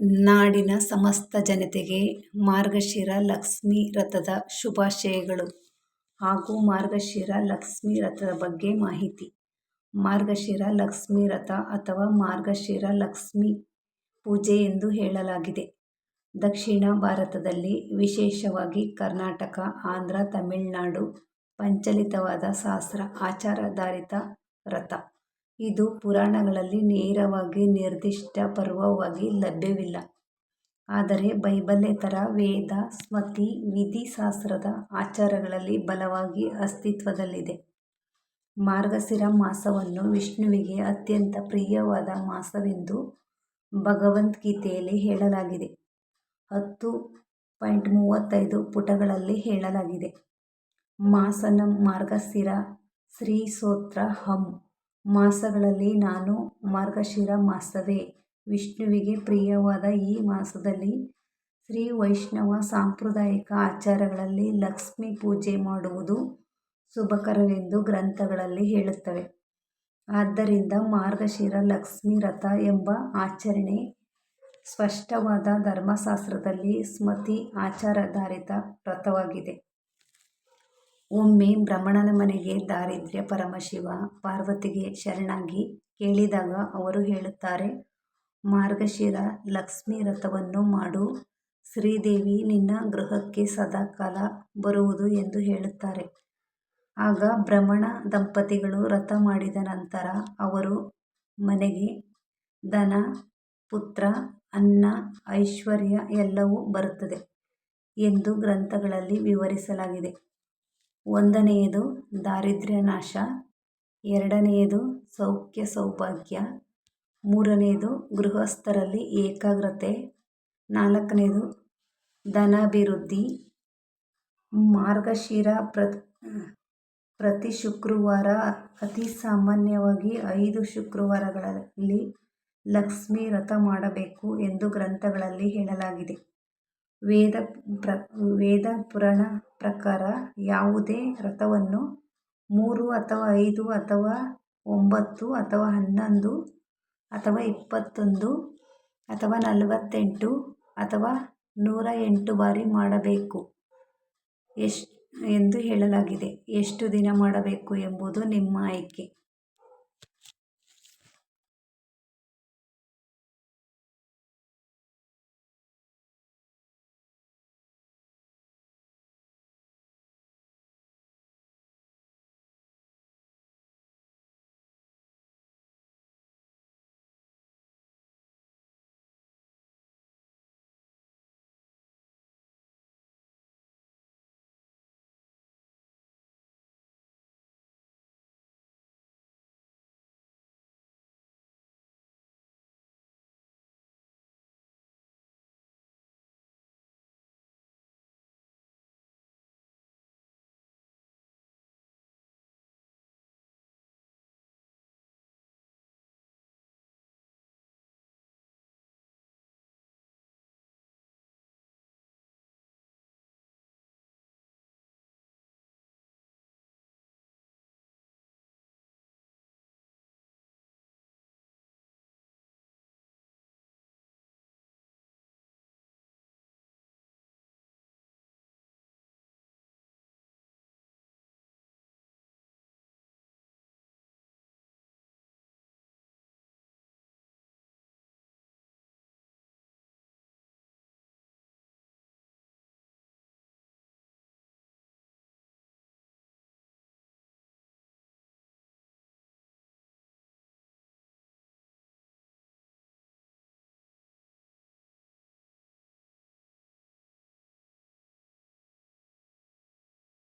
ನಾಡಿನ ಸಮಸ್ತ ಜನತೆಗೆ ಮಾರ್ಗಶಿರ ಲಕ್ಷ್ಮೀ ರಥದ ಶುಭಾಶಯಗಳು ಹಾಗೂ ಮಾರ್ಗಶಿರ ಲಕ್ಷ್ಮೀ ರಥದ ಬಗ್ಗೆ ಮಾಹಿತಿ. ಮಾರ್ಗಶಿರ ಲಕ್ಷ್ಮೀ ರಥ ಅಥವಾ ಮಾರ್ಗಶಿರ ಲಕ್ಷ್ಮೀ ಪೂಜೆ ಎಂದು ಹೇಳಲಾಗಿದೆ. ದಕ್ಷಿಣ ಭಾರತದಲ್ಲಿ ವಿಶೇಷವಾಗಿ ಕರ್ನಾಟಕ, ಆಂಧ್ರ, ತಮಿಳುನಾಡು, ಪಂಚಲಿತವಾದ ಶಾಸ್ತ್ರ ಆಚಾರಾಧಾರಿತ ವ್ರತ ಇದು ಪುರಾಣಗಳಲ್ಲಿ ನೇರವಾಗಿ ನಿರ್ದಿಷ್ಟ ಪರ್ವವಾಗಿ ಲಭ್ಯವಿಲ್ಲ. ಆದರೆ ಬೈಬಲೇತರ ವೇದ, ಸ್ಮತಿ, ವಿಧಿಶಾಸ್ತ್ರದ ಆಚಾರಗಳಲ್ಲಿ ಬಲವಾಗಿ ಅಸ್ತಿತ್ವದಲ್ಲಿದೆ. ಮಾರ್ಗಶಿರ ಮಾಸವನ್ನು ವಿಷ್ಣುವಿಗೆ ಅತ್ಯಂತ ಪ್ರಿಯವಾದ ಮಾಸವೆಂದು ಭಗವದ್ಗೀತೆಯಲ್ಲಿ ಹೇಳಲಾಗಿದೆ. ಹತ್ತು ಪಾಯಿಂಟ್ ಮೂವತ್ತೈದು ಪುಟಗಳಲ್ಲಿ ಹೇಳಲಾಗಿದೆ. ಮಾಸನಂ ಮಾರ್ಗಶಿರ ಶ್ರೀ ಸ್ತೋತ್ರ ಹಂ. ಮಾಸಗಳಲ್ಲಿ ನಾನು ಮಾರ್ಗಶಿರ ಮಾಸವೇ. ವಿಷ್ಣುವಿಗೆ ಪ್ರಿಯವಾದ ಈ ಮಾಸದಲ್ಲಿ ಶ್ರೀ ವೈಷ್ಣವ ಸಾಂಪ್ರದಾಯಿಕ ಆಚಾರಗಳಲ್ಲಿ ಲಕ್ಷ್ಮೀ ಪೂಜೆ ಮಾಡುವುದು ಶುಭಕರವೆಂದು ಗ್ರಂಥಗಳಲ್ಲಿ ಹೇಳುತ್ತವೆ. ಆದ್ದರಿಂದ ಮಾರ್ಗಶಿರ ಲಕ್ಷ್ಮೀ ರಥ ಎಂಬ ಆಚರಣೆ ಸ್ಪಷ್ಟವಾದ ಧರ್ಮಶಾಸ್ತ್ರದಲ್ಲಿ ಸ್ಮೃತಿ ಆಚಾರಾಧಾರಿತ ವ್ರತವಾಗಿದೆ ಒಮ್ಮೆ ಬ್ರಾಹ್ಮಣನ ಮನೆಗೆ ದಾರಿದ್ರ್ಯ ಪರಮಶಿವ ಪಾರ್ವತಿಗೆ ಶರಣಾಗಿ ಕೇಳಿದಾಗ ಅವರು ಹೇಳುತ್ತಾರೆ, ಮಾರ್ಗಶಿರ ಲಕ್ಷ್ಮೀ ರಥವನ್ನು ಮಾಡು. ಶ್ರೀದೇವಿ ನಿನ್ನ ಗೃಹಕ್ಕೆ ಸದಾಕಾಲ ಬರುವುದು ಎಂದು ಹೇಳುತ್ತಾರೆ ಆಗ ಬ್ರಾಹ್ಮಣ ದಂಪತಿಗಳು ರಥ ಮಾಡಿದ ನಂತರ ಅವರು ಮನೆಗೆ, ಧನ, ಪುತ್ರ, ಅನ್ನ, ಐಶ್ವರ್ಯ ಎಲ್ಲವೂ ಬರುತ್ತದೆ ಎಂದು ಗ್ರಂಥಗಳಲ್ಲಿ ವಿವರಿಸಲಾಗಿದೆ. ಒಂದನೆಯದು ದಾರಿದ್ರ್ಯ ನಾಶ, ಎರಡನೆಯದು ಸೌಖ್ಯ ಸೌಭಾಗ್ಯ, ಮೂರನೆಯದು ಗೃಹಸ್ಥರಲ್ಲಿ ಏಕಾಗ್ರತೆ, ನಾಲ್ಕನೆಯದು ಧನಾಭಿವೃದ್ಧಿ. ಮಾರ್ಗಶಿರ ಪ್ರತಿ ಶುಕ್ರವಾರ, ಅತಿ ಸಾಮಾನ್ಯವಾಗಿ ಐದು ಶುಕ್ರವಾರಗಳಲ್ಲಿ ಲಕ್ಷ್ಮೀ ವ್ರತ ಮಾಡಬೇಕು ಎಂದು ಗ್ರಂಥಗಳಲ್ಲಿ ಹೇಳಲಾಗಿದೆ. ವೇದ ಪ್ರ, ವೇದ ಪುರಾಣ ಪ್ರಕಾರ ಯಾವುದೇ ರಥವನ್ನು ಮೂರು ಅಥವಾ ಐದು ಅಥವಾ ಒಂಬತ್ತು ಅಥವಾ ಹನ್ನೊಂದು ಅಥವಾ ಇಪ್ಪತ್ತೊಂದು ಅಥವಾ ನಲವತ್ತೆಂಟು ಅಥವಾ ನೂರ ಎಂಟು ಬಾರಿ ಮಾಡಬೇಕು. ಎಷ್ ಎಂದು ಹೇಳಲಾಗಿದೆ. ಎಷ್ಟು ದಿನ ಮಾಡಬೇಕು ಎಂಬುದು ನಿಮ್ಮ ಆಯ್ಕೆ.